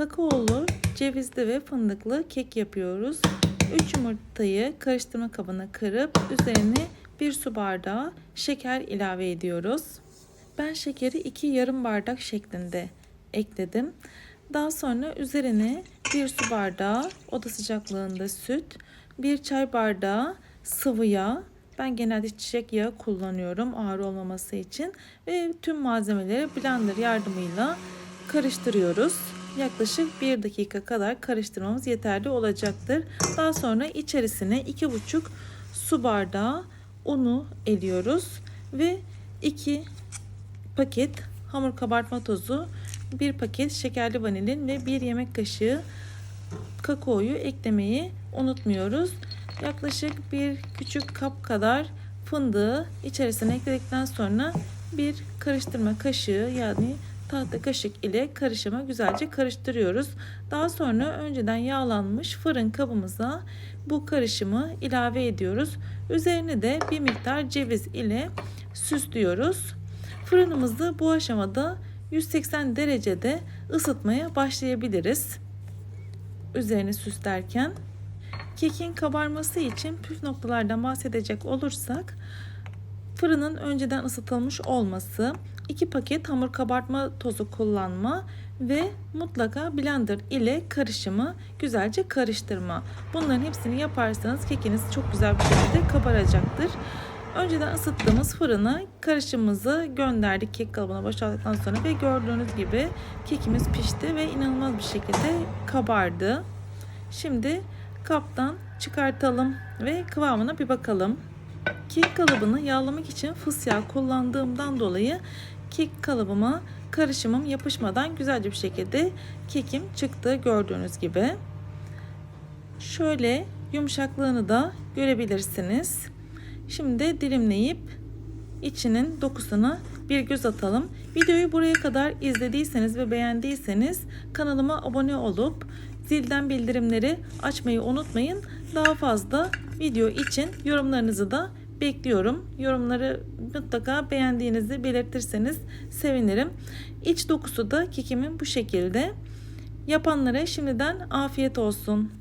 Kakaolu, cevizli ve fındıklı kek yapıyoruz. 3 yumurtayı karıştırma kabına kırıp üzerine 1 su bardağı şeker ilave ediyoruz. Ben şekeri 2 yarım bardak şeklinde ekledim. Daha sonra üzerine 1 su bardağı oda sıcaklığında süt, 1 çay bardağı sıvı yağ, ben genelde çiçek yağı kullanıyorum ağır olmaması için ve tüm malzemeleri blender yardımıyla karıştırıyoruz. Yaklaşık 1 dakika kadar karıştırmamız yeterli olacaktır. Daha sonra içerisine 2,5 su bardağı unu eliyoruz ve 2 paket hamur kabartma tozu, 1 paket şekerli vanilin ve 1 yemek kaşığı kakaoyu eklemeyi unutmuyoruz. Yaklaşık bir küçük kap kadar fındığı içerisine ekledikten sonra bir karıştırma kaşığı yani tahta kaşık ile karışımı güzelce karıştırıyoruz. Daha sonra önceden yağlanmış fırın kabımıza bu karışımı ilave ediyoruz. Üzerine de bir miktar ceviz ile süslüyoruz. Fırınımızı bu aşamada 180 derecede ısıtmaya başlayabiliriz. Üzerini süslerken kekin kabarması için püf noktalardan bahsedecek olursak fırının önceden ısıtılmış olması, 2 paket hamur kabartma tozu kullanma ve mutlaka blender ile karışımı güzelce karıştırma. Bunların hepsini yaparsanız kekiniz çok güzel bir şekilde kabaracaktır. Önceden ısıttığımız fırına karışımımızı gönderdik kek kalıbına boşalttıktan sonra ve gördüğünüz gibi kekimiz pişti ve inanılmaz bir şekilde kabardı. Şimdi kaptan çıkartalım ve kıvamına bir bakalım. Kek kalıbını yağlamak için fıs yağı kullandığımdan dolayı kek kalıbıma karışımım yapışmadan güzelce bir şekilde kekim çıktı gördüğünüz gibi. Şöyle yumuşaklığını da görebilirsiniz. Şimdi dilimleyip içinin dokusuna bir göz atalım. Videoyu buraya kadar izlediyseniz ve beğendiyseniz kanalıma abone olup zilden bildirimleri açmayı unutmayın. Daha fazla video için yorumlarınızı da bekliyorum. Yorumları mutlaka beğendiğinizi belirtirseniz sevinirim. İç dokusu da kekimin bu şekilde. Yapanlara şimdiden afiyet olsun.